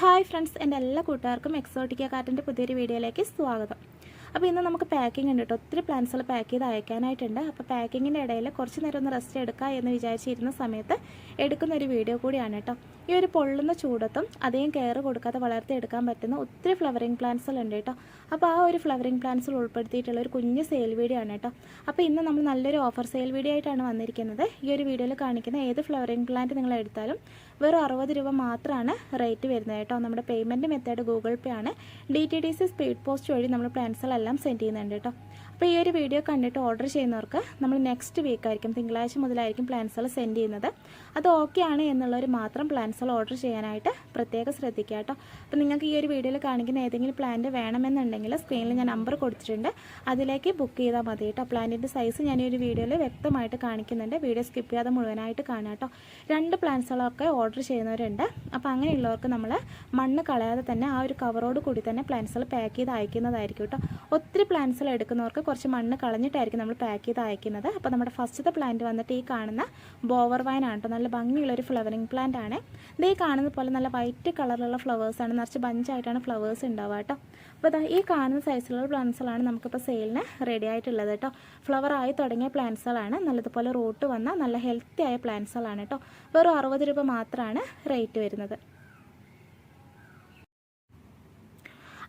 Hi friends എന്റെ എല്ലാ കൂട്ടുകാർക്കും എക്സോട്ടിക്ക കാർട്ടിന്റെ പുതിയൊരു വീഡിയോയിലേക്ക് സ്വാഗതം. അപ്പോൾ ഇന്ന് നമുക്ക് പാക്കിംഗ് ഉണ്ട് കേട്ടോ. ഒത്തിരി പ്ലാൻസുകൾ പാക്ക് ചെയ്ത് അയക്കാനായിട്ടുണ്ട്. അപ്പോൾ പാക്കിങ്ങിന്റെ ഇടയിൽ കുറച്ച് നേരം ഒന്ന് റെസ്റ്റ് എടുക്കുക എന്ന് വിചാരിച്ചിരുന്ന സമയത്ത് എടുക്കുന്ന ഒരു വീഡിയോ കൂടിയാണ് കേട്ടോ. ഈ ഒരു പൊള്ളുന്ന ചൂടത്തും അധികം കെയർ കൊടുക്കാതെ വളർത്തിയെടുക്കാൻ പറ്റുന്ന ഒത്തിരി ഫ്ലവറിങ് പ്ലാന്റ്സുകൾ ഉണ്ട് കേട്ടോ. അപ്പോൾ ആ ഒരു ഫ്ലവറിങ് പ്ലാന്റ്സിൽ ഉൾപ്പെടുത്തിയിട്ടുള്ള ഒരു കുഞ്ഞ് സെയിൽ വീഡിയോ ആണ് കേട്ടോ. അപ്പോൾ ഇന്ന് നമ്മൾ നല്ലൊരു ഓഫർ സെയിൽ വീഡിയോ ആയിട്ടാണ് വന്നിരിക്കുന്നത്. ഈ ഒരു വീഡിയോയിൽ കാണിക്കുന്ന ഏത് ഫ്ലവറിങ് പ്ലാന്റ് നിങ്ങൾ എടുത്താലും വെറും അറുപത് രൂപ മാത്രമാണ് റേറ്റ് വരുന്നത് കേട്ടോ. നമ്മുടെ പേയ്മെന്റ് മെത്തേഡ് ഗൂഗിൾ പേ ആണ്. D T D C speed post വഴി നമ്മൾ പ്ലാന്റ്സുകളെല്ലാം സെൻഡ് ചെയ്യുന്നുണ്ട് കേട്ടോ. അപ്പോൾ ഈ ഒരു വീഡിയോ കണ്ടിട്ട് ഓർഡർ ചെയ്യുന്നവർക്ക് നമ്മൾ നെക്സ്റ്റ് വീക്ക് ആയിരിക്കും തിങ്കളാഴ്ച മുതലായിരിക്കും പ്ലാൻസുകൾ സെൻഡ് ചെയ്യുന്നത്. അത് ഓക്കെ ആണ് എന്നുള്ളവർ മാത്രം പ്ലാൻസുകൾ ഓർഡർ ചെയ്യാനായിട്ട് പ്രത്യേകം ശ്രദ്ധിക്കുക കേട്ടോ. അപ്പോൾ നിങ്ങൾക്ക് ഈ ഒരു വീഡിയോയിൽ കാണിക്കുന്ന ഏതെങ്കിലും പ്ലാന്റ് വേണമെന്നുണ്ടെങ്കിൽ സ്ക്രീനിൽ ഞാൻ നമ്പർ കൊടുത്തിട്ടുണ്ട്. അതിലേക്ക് ബുക്ക് ചെയ്താൽ മതി കേട്ടോ. പ്ലാന്റിന്റെ സൈസ് ഞാൻ ഈ ഒരു വീഡിയോയിൽ വ്യക്തമായിട്ട് കാണിക്കുന്നുണ്ട്. വീഡിയോ സ്കിപ്പ് ചെയ്യാതെ മുഴുവനായിട്ട് കാണാം കേട്ടോ. രണ്ട് പ്ലാന്റ്സുകളൊക്കെ ഓർഡർ ചെയ്യുന്നവരുണ്ട്. അപ്പോൾ അങ്ങനെയുള്ളവർക്ക് നമ്മൾ മണ്ണ് കളയാതെ തന്നെ ആ ഒരു കവറോട് കൂടി തന്നെ പ്ലാന്റ്സുകൾ പാക്ക് ചെയ്ത് അയക്കുന്നതായിരിക്കും കേട്ടോ. ഒത്തിരി പ്ലാന്റ്സുകൾ എടുക്കുന്നവർക്ക് കുറച്ച് മണ്ണ് കളഞ്ഞിട്ടായിരിക്കും നമ്മൾ പാക്ക് ചെയ്ത് അയക്കുന്നത്. അപ്പോൾ നമ്മുടെ ഫസ്റ്റത്തെ പ്ലാന്റ് വന്നിട്ട് ഈ കാണുന്ന ബോവർ വൈൻ ആണ് കേട്ടോ നല്ല ഭംഗിയുള്ള ഒരു ഫ്ലവറിങ് പ്ലാന്റ് ആണ്. ഇത് ഈ കാണുന്ന പോലെ നല്ല വൈറ്റ് കളറിലുള്ള ഫ്ലവേഴ്സാണ് നിറച്ച് ബഞ്ചായിട്ടാണ് ഫ്ലവേഴ്സ് ഉണ്ടാവുക കേട്ടോ അപ്പോൾ ഈ കാണുന്ന സൈസിലുള്ള പ്ലാന്റ്സുകളാണ് നമുക്കിപ്പോൾ സെയിലിന് റെഡി ആയിട്ടുള്ളത് കേട്ടോ ഫ്ലവർ ആയി തുടങ്ങിയ പ്ലാന്റ്സുകളാണ് നല്ലതുപോലെ റൂട്ട് വന്ന നല്ല ഹെൽത്തി ആയ പ്ലാന്റ്സുകളാണ് കേട്ടോ വെറും അറുപത് രൂപ മാത്രമാണ് റേറ്റ് വരുന്നത്.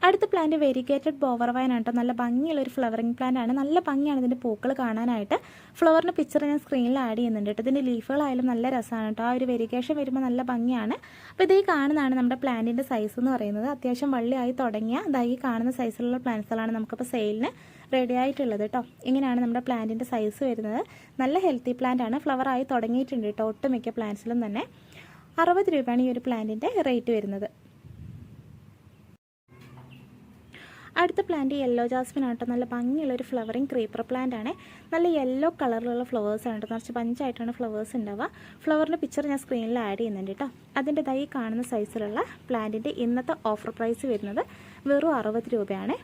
അടുത്ത പ്ലാന്റ് വെരിഗേറ്റഡ് ബോവർ വൈൻ ആണ് കേട്ടോ നല്ല ഭംഗിയുള്ള ഒരു ഫ്ലവറിംഗ് പ്ലാന്റ് ആണ്. നല്ല ഭംഗിയാണ് ഇതിന്റെ പൂക്കൾ കാണാനായിട്ട്. ഫ്ലവറിന്റെ പിക്ചർ ഞാൻ സ്ക്രീനിൽ ആഡ് ചെയ്യുന്നുണ്ട് കേട്ടോ ഇതിന്റെ ലീഫുകളായാലും നല്ല രസമാണ് കേട്ടോ ആ ഒരു വെരിഗേഷൻ വരുമ്പോൾ നല്ല ഭംഗിയാണ്. അപ്പോൾ ഇതേ കാണുന്നതാണ് നമ്മുടെ പ്ലാന്റിന്റെ സൈസ് എന്ന് പറയുന്നത്. അത്യാവശ്യം വള്ളിയായി തുടങ്ങിയ ഇതായി കാണുന്ന സൈസിലുള്ള പ്ലാന്റ്സുകളാണ് നമുക്കിപ്പോൾ സെയിലിന് റെഡി ആയിട്ടുള്ളത് കേട്ടോ ഇങ്ങനെയാണ് നമ്മുടെ പ്ലാന്റിന്റെ സൈസ് വരുന്നത്. നല്ല ഹെൽത്തി പ്ലാന്റ് ആണ്. ഫ്ലവർ ആയി തുടങ്ങിയിട്ടുണ്ട് കേട്ടോ ഒട്ടുമിക്ക പ്ലാന്റ്സിലും തന്നെ. അറുപത് രൂപയാണ് ഈ ഒരു പ്ലാന്റിന്റെ റേറ്റ് വരുന്നത്. അടുത്ത പ്ലാന്റ് യെല്ലോ ജാസ്മിൻ ആട്ടോ നല്ല ഭംഗിയുള്ള ഒരു ഫ്ലവറിങ് ക്രീപ്പർ പ്ലാന്റ് ആണ്. നല്ല യെല്ലോ കളറിലുള്ള ഫ്ലവേഴ്സ് ആണ് കേട്ടോ നിറച്ച് പഞ്ചായിട്ടാണ് ഫ്ലവേഴ്സ് ഉണ്ടാവുക ഫ്ലവറിന്റെ പിക്ചർ ഞാൻ സ്ക്രീനിൽ ആഡ് ചെയ്യുന്നുണ്ട് കേട്ടോ അതിന്റെ തൈ കാണുന്ന സൈസിലുള്ള പ്ലാന്റിന്റെ ഇന്നത്തെ ഓഫർ പ്രൈസ് വരുന്നത് വെറും അറുപത് രൂപയാണ്.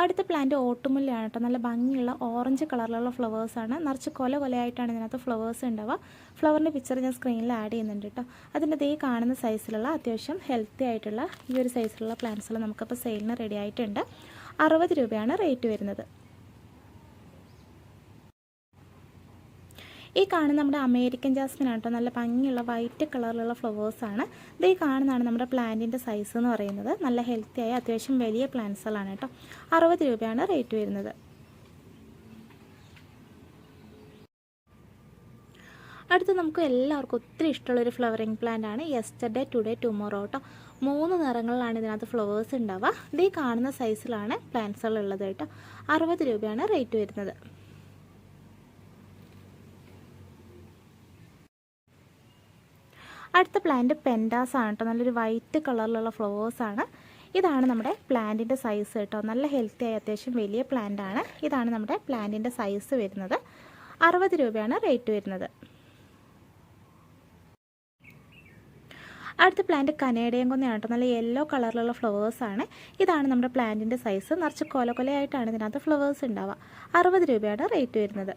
അടുത്ത പ്ലാന്റ് ഓട്ടുമുല്ലയാണ് കേട്ടോ. നല്ല ഭംഗിയുള്ള ഓറഞ്ച് കളറിലുള്ള ഫ്ലവേഴ്സാണ് നിറച്ച് കൊല കൊലയായിട്ടാണ് ഇതിനകത്ത് ഫ്ലവേഴ്സ് ഉണ്ടാവുക. ഫ്ലവറിന്റെ പിക്ചർ ഞാൻ സ്ക്രീനിൽ ആഡ് ചെയ്യുന്നുണ്ട് കേട്ടോ. അതിന്റെ ദേ കാണുന്ന സൈസിലുള്ള അത്യാവശ്യം ഹെൽത്തി ആയിട്ടുള്ള ഈ ഒരു സൈസിലുള്ള പ്ലാന്റ്സുകൾ നമുക്കിപ്പോൾ സെയിലിന് റെഡി ആയിട്ടുണ്ട്. അറുപത് രൂപയാണ് റേറ്റ് വരുന്നത്. ഈ കാണുന്ന നമ്മുടെ അമേരിക്കൻ ജാസ്മിൻ ആട്ടോ നല്ല ഭംഗിയുള്ള വൈറ്റ് കളറിലുള്ള ഫ്ലവേഴ്സാണ് ഇത് ഈ കാണുന്നതാണ് നമ്മുടെ പ്ലാന്റിന്റെ സൈസ് എന്ന് പറയുന്നത്. നല്ല ഹെൽത്തി ആയ അത്യാവശ്യം വലിയ പ്ലാന്റ്സുകളാണ് കേട്ടോ. അറുപത് രൂപയാണ് റേറ്റ് വരുന്നത്. അടുത്ത് നമുക്ക് എല്ലാവർക്കും ഒത്തിരി ഇഷ്ടമുള്ളൊരു ഫ്ലവറിങ് പ്ലാന്റ് ആണ് യെസ്റ്റർഡേ ടുഡേ ടുമോറോ കേട്ടോ മൂന്ന് നിറങ്ങളിലാണ് ഇതിനകത്ത് ഫ്ലവേഴ്സ് ഉണ്ടാവുക. ഇത് ഈ കാണുന്ന സൈസിലാണ് പ്ലാന്റ്സുകൾ ഉള്ളത് കേട്ടോ. അറുപത് രൂപയാണ് റേറ്റ് വരുന്നത്. അടുത്ത പ്ലാന്റ് പെൻഡാസ് ആണ് കേട്ടോ നല്ലൊരു വൈറ്റ് കളറിലുള്ള ഫ്ലവേഴ്സ് ആണ്. ഇതാണ് നമ്മുടെ പ്ലാന്റിന്റെ സൈസ് കേട്ടോ നല്ല ഹെൽത്തി ആയ അത്യാവശ്യം വലിയ പ്ലാന്റ് ആണ്. ഇതാണ് നമ്മുടെ പ്ലാന്റിന്റെ സൈസ് വരുന്നത്. അറുപത് രൂപയാണ് റേറ്റ് വരുന്നത്. അടുത്ത പ്ലാന്റ് കനേഡിയൻ കൊന്നയാണ് കേട്ടോ നല്ല യെല്ലോ കളറിലുള്ള ഫ്ലവേഴ്സ് ആണ്. ഇതാണ് നമ്മുടെ പ്ലാന്റിന്റെ സൈസ് നിറച്ച് കൊല കൊലയായിട്ടാണ് ഇതിനകത്ത് ഫ്ലവേഴ്സ് ഉണ്ടാവുക അറുപത് രൂപയാണ് റേറ്റ് വരുന്നത്.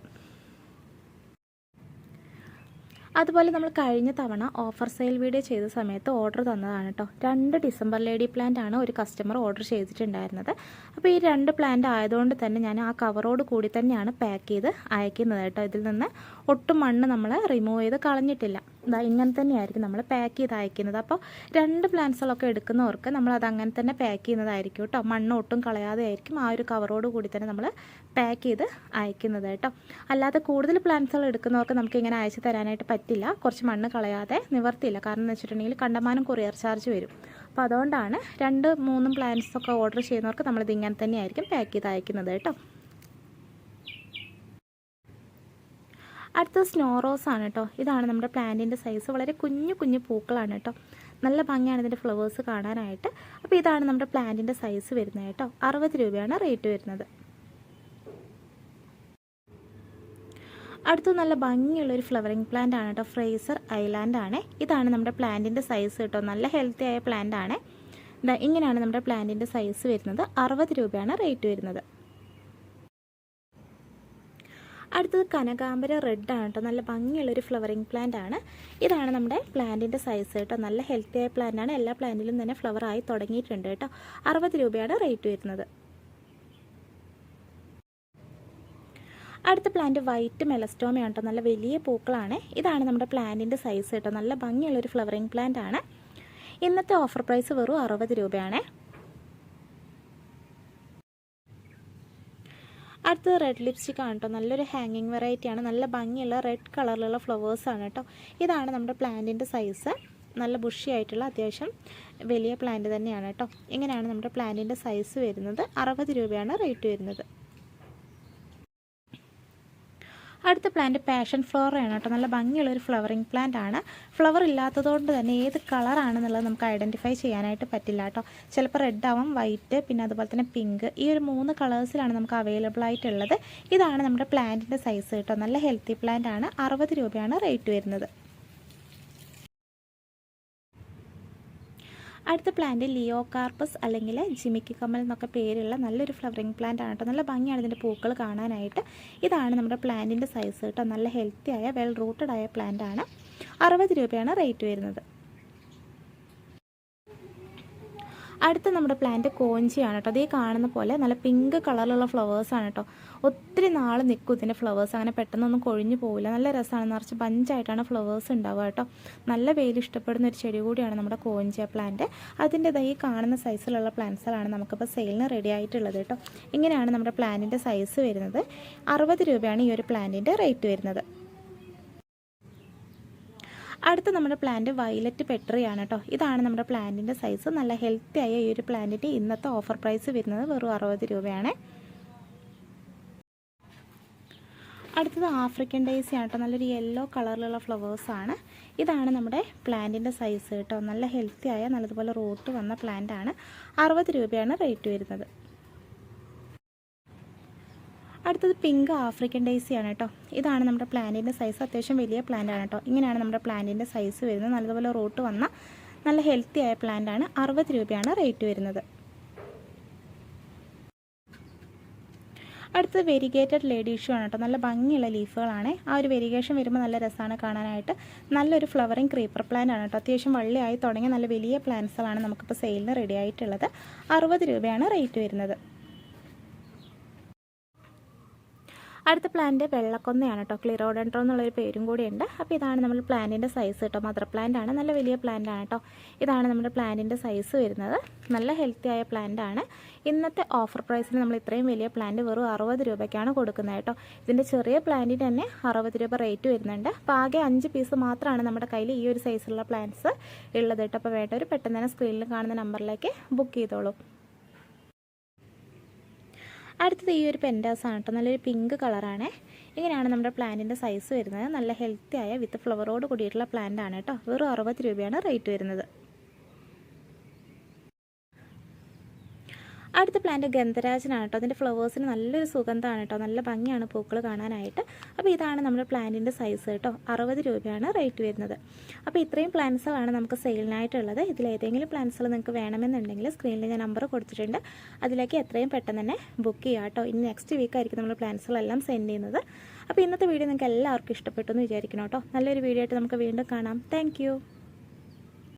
അതുപോലെ നമ്മൾ കഴിഞ്ഞ തവണ ഓഫർ സെയിൽ വീഡിയോ ചെയ്ത സമയത്ത് ഓർഡർ തന്നതാണ് കേട്ടോ രണ്ട് ഡിസംബർ ലേഡി പ്ലാന്റ് ആണ് ഒരു കസ്റ്റമർ ഓർഡർ ചെയ്തിട്ടുണ്ടായിരുന്നത്. അപ്പോൾ ഈ രണ്ട് പ്ലാന്റ് ആയതുകൊണ്ട് തന്നെ ഞാൻ ആ കവറോട് കൂടി തന്നെയാണ് പാക്ക് ചെയ്ത് അയക്കുന്നത് കേട്ടോ ഇതിൽ നിന്ന് ഒട്ടും മണ്ണ് നമ്മൾ റിമൂവ് ചെയ്ത് കളഞ്ഞിട്ടില്ല. ഇങ്ങനെ തന്നെയായിരിക്കും നമ്മൾ പാക്ക് ചെയ്ത് അയക്കുന്നത്. അപ്പോൾ രണ്ട് പ്ലാന്റ്സുകളൊക്കെ എടുക്കുന്നവർക്ക് നമ്മൾ അത് അങ്ങനെ തന്നെ പാക്ക് ചെയ്യുന്നതായിരിക്കും കേട്ടോ. മണ്ണ് ഒട്ടും കളയാതെ ആയിരിക്കും ആ ഒരു കവറോട് കൂടി തന്നെ നമ്മൾ പാക്ക് ചെയ്ത് അയക്കുന്നത് കേട്ടോ. അല്ലാതെ കൂടുതൽ പ്ലാന്റ്സുകൾ എടുക്കുന്നവർക്ക് നമുക്ക് ഇങ്ങനെ അയച്ചു തരാനായിട്ട് പറ്റില്ല. കുറച്ച് മണ്ണ് കളയാതെ നിവർത്തിയില്ല. കാരണം എന്ന് വെച്ചിട്ടുണ്ടെങ്കിൽ കണ്ടമാനം കൊറിയർ ചാർജ് വരും. അപ്പോൾ അതുകൊണ്ടാണ് രണ്ട് മൂന്നും പ്ലാന്റ്സൊക്കെ ഓർഡർ ചെയ്യുന്നവർക്ക് നമ്മളിത് ഇങ്ങനെ തന്നെയായിരിക്കും പാക്ക് ചെയ്ത് അയക്കുന്നത് കേട്ടോ. അടുത്ത സ്നോ റോസ് ആണ് കേട്ടോ ഇതാണ് നമ്മുടെ പ്ലാന്റിന്റെ സൈസ് വളരെ കുഞ്ഞു കുഞ്ഞു പൂക്കളാണ് കേട്ടോ നല്ല ഭംഗിയാണ് ഇതിന്റെ ഫ്ലവേഴ്സ് കാണാനായിട്ട്. അപ്പോൾ ഇതാണ് നമ്മുടെ പ്ലാന്റിന്റെ സൈസ് വരുന്നത് കേട്ടോ അറുപത് രൂപയാണ് റേറ്റ് വരുന്നത്. അടുത്ത നല്ല ഭംഗിയുള്ള ഒരു ഫ്ലവറിങ് പ്ലാന്റ് ആണ് കേട്ടോ ഫ്രേസർ ഐലാൻഡ് ആണ്. ഇതാണ് നമ്മുടെ പ്ലാന്റിന്റെ സൈസ് കേട്ടോ നല്ല ഹെൽത്തി ആയ പ്ലാന്റ് ആണ്. ഇങ്ങനെയാണ് നമ്മുടെ പ്ലാന്റിന്റെ സൈസ് വരുന്നത്. അറുപത് രൂപയാണ് റേറ്റ് വരുന്നത്. അടുത്തത് കനകാമ്പര റെഡ് ആണ് കേട്ടോ നല്ല ഭംഗിയുള്ള ഒരു ഫ്ലവറിങ് പ്ലാന്റ് ആണ്. ഇതാണ് നമ്മുടെ പ്ലാന്റിന്റെ സൈസ് കേട്ടോ നല്ല ഹെൽത്തി ആയ പ്ലാന്റാണ് എല്ലാ പ്ലാന്റിലും തന്നെ ഫ്ലവർ ആയി തുടങ്ങിയിട്ടുണ്ട് കേട്ടോ അറുപത് രൂപയാണ് റേറ്റ് വരുന്നത്. അടുത്ത പ്ലാന്റ് വൈറ്റ് മെലസ്റ്റോമയാണ് കേട്ടോ നല്ല വലിയ പൂക്കളാണ്. ഇതാണ് നമ്മുടെ പ്ലാന്റിന്റെ സൈസ് കേട്ടോ നല്ല ഭംഗിയുള്ള ഒരു ഫ്ലവറിങ് പ്ലാന്റ് ആണ്. ഇന്നത്തെ ഓഫർ പ്രൈസ് വെറും അറുപത് രൂപയാണ്. അടുത്തത് റെഡ് ലിപ്സ്റ്റിക് ആണ് കേട്ടോ നല്ലൊരു ഹാങ്ങിങ് വെറൈറ്റിയാണ് നല്ല ഭംഗിയുള്ള റെഡ് കളറിലുള്ള ഫ്ലവേഴ്സ് ആണ് കേട്ടോ ഇതാണ് നമ്മുടെ പ്ലാന്റിന്റെ സൈസ് നല്ല ബുഷി ആയിട്ടുള്ള അത്യാവശ്യം വലിയ പ്ലാന്റ് തന്നെയാണ് കേട്ടോ ഇങ്ങനെയാണ് നമ്മുടെ പ്ലാന്റിന്റെ സൈസ് വരുന്നത്. അറുപത് രൂപയാണ് റേറ്റ് വരുന്നത്. അടുത്ത പ്ലാന്റ് പാഷൻ ഫ്ലവർ ആണ് കേട്ടോ. നല്ല ഭംഗിയുള്ള ഒരു ഫ്ലവറിങ് പ്ലാന്റ് ആണ്. ഫ്ലവർ ഇല്ലാത്തതുകൊണ്ട് തന്നെ ഏത് കളറാണെന്നുള്ളത് നമുക്ക് ഐഡന്റിഫൈ ചെയ്യാനായിട്ട് പറ്റില്ല കേട്ടോ. ചിലപ്പോൾ റെഡ് ആവും വൈറ്റ് പിന്നെ അതുപോലെ തന്നെ പിങ്ക് ഈ ഒരു മൂന്ന് കളേഴ്സിലാണ് നമുക്ക് അവൈലബിൾ ആയിട്ടുള്ളത്. ഇതാണ് നമ്മുടെ പ്ലാന്റിന്റെ സൈസ് കേട്ടോ. നല്ല ഹെൽത്തി പ്ലാന്റ് ആണ്. അറുപത് രൂപയാണ് റേറ്റ് വരുന്നത്. അടുത്ത പ്ലാന്റ് ലിയോ കാർപ്പസ് അല്ലെങ്കിൽ ജിമിക്കി കമൽ എന്നൊക്കെ പേരുള്ള നല്ലൊരു ഫ്ലവറിങ് പ്ലാന്റ് ആണ് കേട്ടോ. നല്ല ഭംഗിയാണ് ഇതിന്റെ പൂക്കൾ കാണാനായിട്ട്. ഇതാണ് നമ്മുടെ പ്ലാന്റിന്റെ സൈസ് കേട്ടോ. നല്ല ഹെൽത്തി ആയ വെൽ റൂട്ടഡ് ആയ പ്ലാന്റ് ആണ്. അറുപത് രൂപയാണ് റേറ്റ് വരുന്നത്. അടുത്ത നമ്മുടെ പ്ലാന്റ് കോഞ്ചിയാണ് കേട്ടോ. അതേ കാണുന്ന പോലെ നല്ല പിങ്ക് കളറിലുള്ള ഫ്ലവേഴ്സാണ് കേട്ടോ. ഒത്തിരി നാൾ നിൽക്കും ഇതിന്റെ ഫ്ലവേഴ്സ് അങ്ങനെ പെട്ടെന്നൊന്നും കൊഴിഞ്ഞു പോവില്ല. നല്ല രസമാണ്. നിറച്ച് പഞ്ചായിട്ടാണ് ഫ്ലവേഴ്സ് ഉണ്ടാവുക കേട്ടോ. നല്ല വെയിൽ ഇഷ്ടപ്പെടുന്ന ഒരു ചെടി കൂടിയാണ് നമ്മുടെ കോഞ്ചിയ പ്ലാന്റ് അതിന്റെ ഈ കാണുന്ന സൈസിലുള്ള പ്ലാന്റ്സുകളാണ് നമുക്കിപ്പോൾ സെയിലിന് റെഡി ആയിട്ടുള്ളത് കേട്ടോ. ഇങ്ങനെയാണ് നമ്മുടെ പ്ലാന്റിന്റെ സൈസ് വരുന്നത്. അറുപത് രൂപയാണ് ഈ ഒരു പ്ലാന്റിന്റെ റേറ്റ് വരുന്നത്. അടുത്ത നമ്മുടെ പ്ലാന്റ് വയലറ്റ് പെട്രിയാണ് കേട്ടോ ഇതാണ് നമ്മുടെ പ്ലാന്റിന്റെ സൈസ് നല്ല ഹെൽത്തി ആയ ഈ ഒരു പ്ലാന്റിന്റെ ഇന്നത്തെ ഓഫർ പ്രൈസ് വരുന്നത് വെറും അറുപത് രൂപയാണ്. അടുത്തത് ആഫ്രിക്കൻ ഡേസി ആണ് കേട്ടോ നല്ലൊരു യെല്ലോ കളറിലുള്ള ഫ്ലവേഴ്സാണ് ഇതാണ് നമ്മുടെ പ്ലാന്റിന്റെ സൈസ് കേട്ടോ നല്ല ഹെൽത്തി ആയ നല്ലതുപോലെ റൂട്ട് വന്ന പ്ലാന്റ് ആണ്. അറുപത് രൂപയാണ് റേറ്റ് വരുന്നത്. അടുത്തത് പിങ്ക് ആഫ്രിക്കൻ ഡൈസി ആണ് കേട്ടോ. ഇതാണ് നമ്മുടെ പ്ലാന്റിന്റെ സൈസ് അത്യാവശ്യം വലിയ പ്ലാന്റ് ആണ് കേട്ടോ. ഇങ്ങനെയാണ് നമ്മുടെ പ്ലാന്റിന്റെ സൈസ് വരുന്നത്. നല്ലതുപോലെ റൂട്ട് വന്ന നല്ല ഹെൽത്തി ആയ പ്ലാന്റ് ആണ്. അറുപത് രൂപയാണ് റേറ്റ് വരുന്നത്. അടുത്തത് വെരിഗേറ്റഡ് ലേഡി ഇഷ്യൂ ആണ് കേട്ടോ. നല്ല ഭംഗിയുള്ള ലീഫുകളാണ് ആ ഒരു വെരിഗേഷൻ വരുമ്പോൾ നല്ല രസമാണ് കാണാനായിട്ട്. നല്ലൊരു ഫ്ലവറിങ് ക്രീപ്പർ പ്ലാന്റ് ആണ് കേട്ടോ. അത്യാവശ്യം വള്ളിയായി തുടങ്ങിയ നല്ല വലിയ പ്ലാന്റ്സുകളാണ് നമുക്കിപ്പോൾ സെയിലിന് റെഡി ആയിട്ടുള്ളത്. അറുപത് രൂപയാണ് റേറ്റ് വരുന്നത്. അടുത്ത പ്ലാന്റ് വെള്ളക്കൊന്നയാണ് കേട്ടോ ക്ലിറോഡൻട്രോ എന്നുള്ളൊരു പേരും കൂടിയുണ്ട്. അപ്പോൾ ഇതാണ് നമ്മൾ പ്ലാന്റിന്റെ സൈസ് കേട്ടോ മദർ പ്ലാന്റ് ആണ്. നല്ല വലിയ പ്ലാന്റ് ആണ് കേട്ടോ ഇതാണ് നമ്മുടെ പ്ലാന്റിന്റെ സൈസ് വരുന്നത്. നല്ല ഹെൽത്തി ആയ പ്ലാന്റ് ആണ്. ഇന്നത്തെ ഓഫർ പ്രൈസിന് നമ്മൾ ഇത്രയും വലിയ പ്ലാന്റ് വെറും അറുപത് രൂപയ്ക്കാണ് കൊടുക്കുന്നത് കേട്ടോ ഇതിന്റെ ചെറിയ പ്ലാന്റിന് തന്നെ അറുപത് രൂപ റേറ്റ് വരുന്നുണ്ട്. അപ്പോൾ ആകെ അഞ്ച് പീസ് മാത്രമാണ് നമ്മുടെ കയ്യിൽ ഈ ഒരു സൈസിലുള്ള പ്ലാന്റ്സ് ഉള്ളത് കേട്ടോ അപ്പോൾ വേണ്ടവർ പെട്ടെന്ന് തന്നെ സ്ക്രീനിൽ കാണുന്ന നമ്പറിലേക്ക് ബുക്ക് ചെയ്തോളൂ. അടുത്തത് ഈ ഒരു പെൻഡാസ് ആണ് കേട്ടോ. നല്ലൊരു പിങ്ക് കളറാണ് ഇങ്ങനെയാണ് നമ്മുടെ പ്ലാന്റിന്റെ സൈസ് വരുന്നത്. നല്ല ഹെൽത്തി ആയ വിത്ത് ഫ്ലവറോട് കൂടിയിട്ടുള്ള പ്ലാന്റ് ആണ് കേട്ടോ. വെറും അറുപത് രൂപയാണ് റേറ്റ് വരുന്നത്. അടുത്ത പ്ലാന്റ് ഗന്ധരാജനാണ് കേട്ടോ അതിന്റെ ഫ്ലവേഴ്സിന് നല്ലൊരു സുഗന്ധമാണ് കേട്ടോ നല്ല ഭംഗിയാണ് പൂക്കൾ കാണാനായിട്ട്. അപ്പോൾ ഇതാണ് നമ്മുടെ പ്ലാന്റിന്റെ സൈസ് കേട്ടോ അറുപത് രൂപയാണ് റേറ്റ് വരുന്നത്. അപ്പോൾ ഇത്രയും പ്ലാന്റ്സുകളാണ് നമുക്ക് സെയിലിനായിട്ടുള്ളത് ഇതിലേതെങ്കിലും പ്ലാന്റ്സുകൾ നിങ്ങൾക്ക് വേണമെന്നുണ്ടെങ്കിൽ സ്ക്രീനിൽ ഞാൻ നമ്പർ കൊടുത്തിട്ടുണ്ട്. അതിലേക്ക് എത്രയും പെട്ടെന്ന് തന്നെ ബുക്ക് ചെയ്യുക കേട്ടോ ഇനി നെക്സ്റ്റ് വീക്ക് ആയിരിക്കും നമ്മൾ പ്ലാന്റ്സുകളെല്ലാം സെൻഡ് ചെയ്യുന്നത്. അപ്പോൾ ഇന്നത്തെ വീഡിയോ നിങ്ങൾക്ക് എല്ലാവർക്കും ഇഷ്ടപ്പെട്ടു എന്ന് വിചാരിക്കണം കേട്ടോ നല്ലൊരു വീഡിയോ ആയിട്ട് നമുക്ക് വീണ്ടും കാണാം. താങ്ക്